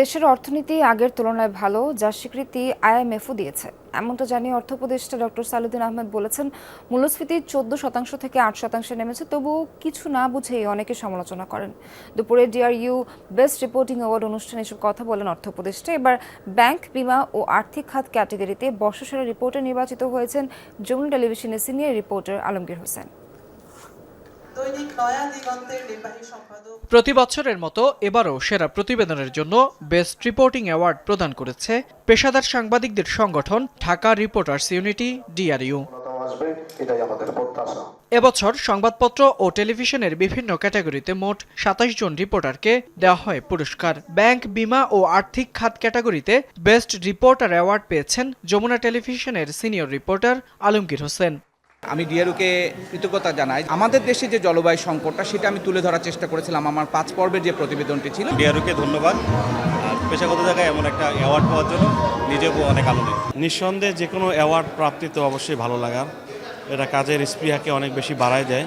দেশের অর্থনীতি আগের তুলনায় ভালো যার স্বীকৃতি আইএমএফও দিয়েছে। এমনটা জানিয়ে অর্থ উপদেষ্টা ডক্টর সালুদ্দিন আহমেদ বলেছেন, মূল্যস্ফীতি চোদ্দ শতাংশ থেকে আট শতাংশে নেমেছে তবুও কিছু না বুঝেই অনেকে সমালোচনা করেন। দুপুরে ডিআরইউ বেস্ট রিপোর্টিং অ্যাওয়ার্ড অনুষ্ঠানে এসব কথা বলেন অর্থ উপদেষ্টা এবার ব্যাংক, বিমা ও আর্থিক খাত ক্যাটাগরিতে বর্ষসেরা রিপোর্টে নির্বাচিত হয়েছেন যমুনা টেলিভিশনের সিনিয়র রিপোর্টার আলমগীর হোসেন। দৈনিক নয়া দিগন্তের নির্বাহী সম্পাদক। প্রতি বছরের মতো এবারও সেরা প্রতিবেদনের জন্য বেস্ট রিপোর্টিং অ্যাওয়ার্ড প্রদান করেছে পেশাদার সাংবাদিকদের সংগঠন ঢাকা রিপোর্টার্স ইউনিটি ডিআরইউ। আসবে এটাই আমাদের প্রত্যাশা। এবছর সংবাদপত্র ও টেলিভিশনের বিভিন্ন ক্যাটাগরিতে মোট সাতাশ জন রিপোর্টারকে দেওয়া হয় পুরস্কার। ব্যাংক বিমা ও আর্থিক খাত ক্যাটাগরিতে বেস্ট রিপোর্টার অ্যাওয়ার্ড পেয়েছেন যমুনা টেলিভিশনের সিনিয়র রিপোর্টার আলমগীর হোসেন। আমি ডিআরুকে কৃতজ্ঞতা জানাই। আমাদের দেশে যে জলবায়ু সংকটটা সেটা আমি তুলে ধরার চেষ্টা করেছিলাম আমার পাঁচ পর্বের যে প্রতিবেদনটি ছিল। ডিআরুকে ধন্যবাদ। আর পেশাগত জায়গায় এমন একটা অ্যাওয়ার্ড পাওয়ার জন্য নিজেও অনেক আনন্দিত। নিঃসন্দেহে যে কোনো অ্যাওয়ার্ড প্রাপ্তি তো অবশ্যই ভালো লাগার এটা কাজের স্পৃহাকে অনেক বেশি বাড়ায় দেয়।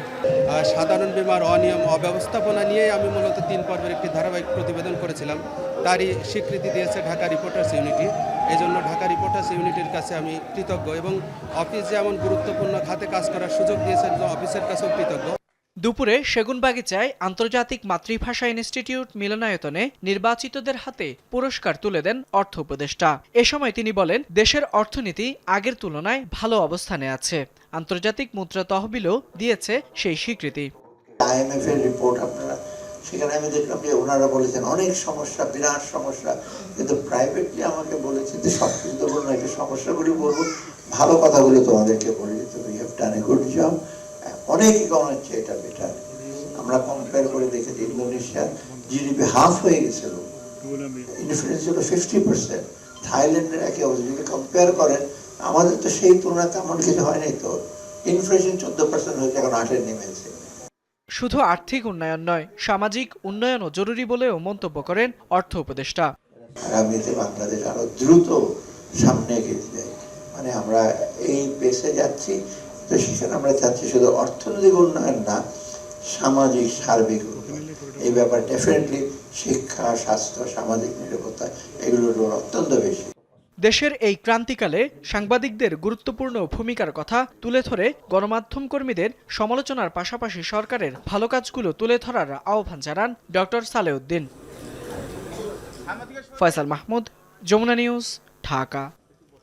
সাধারণ বিমার অনিয়ম অব্যবস্থাপনা নিয়ে আমি মূলত তিন পর্বের একটি ধারাবাহিক প্রতিবেদন করেছিলাম। তারই স্বীকৃতি দিয়েছে ঢাকা রিপোর্টার্স ইউনিটি। এই জন্য ঢাকা রিপোর্টার্স ইউনিটির কাছে আমি কৃতজ্ঞ এবং অফিস যেমন গুরুত্বপূর্ণ, খাতে কাজ করার সুযোগ দিয়েছেন অফিসের কাছেও কৃতজ্ঞ। দুপুরে সেগুনবাগিচায় আন্তর্জাতিক মাতৃভাষা ইনস্টিটিউট মিলনায়তনে নির্বাচিতদের হাতে পুরস্কার তুলে দেন অর্থ উপদেষ্টা। এ সময় তিনি বলেন, দেশের অর্থনীতি আগের তুলনায় ভালো অবস্থানে আছে। আন্তর্জাতিক মুদ্রা তহবিলও দিয়েছে সেই স্বীকৃতি। সেখানে আমি দেখলাম যে ওনারা বলেছেন, অনেক সমস্যা, বিরাট সমস্যা। কিন্তু প্রাইভেটলি আমাকে বলেছে যে সব কিছু তো বলব না সমস্যাগুলি বলব ভালো কথাগুলো তোমাদেরকে বলে we have done a good job অনেক কম হচ্ছে এটা বেটার আমরা কম্পেয়ার করে দেখেছি ইন্দোনেশিয়া জিডিপি হাফ হয়ে গেছিল। ইনফ্লুয়েন্স হলো ফিফটি পার্সেন্ট থাইল্যান্ডের একই অবস্থা। যদি কম্পেয়ার করেন আমাদের তো সেই তুলনায় তেমন কিছু হয় নাই তো। ইনফ্লেশন চোদ্দ পার্সেন্ট হয়েছে এখন আটের নেমেছে শুধু আর্থিক উন্নয়ন নয় সামাজিক উন্নয়নও জরুরি বলেও মন্তব্য করেন অর্থ উপদেষ্টা। আগামীতে বাংলাদেশ আরও দ্রুত সামনে এগিয়ে যায় মানে আমরা এই পেসে যাচ্ছি তো সেখানে আমরা চাচ্ছি শুধু অর্থনৈতিক উন্নয়ন না, সামাজিক, সার্বিক এই ব্যাপার ডেফিনেটলি শিক্ষা, স্বাস্থ্য, সামাজিক নিরাপত্তা, এগুলোর উপর অত্যন্ত বেশি। দেশের এই ক্রান্তিকালে সাংবাদিকদের গুরুত্বপূর্ণ ভূমিকার কথা তুলে ধরে গণমাধ্যম কর্মীদের সমালোচনার পাশাপাশি সরকারের ভালো কাজগুলো তুলে ধরার আহ্বান জানান ডক্টর সালেউদ্দিন। ফয়সাল মাহমুদ, যমুনা নিউজ, ঢাকা।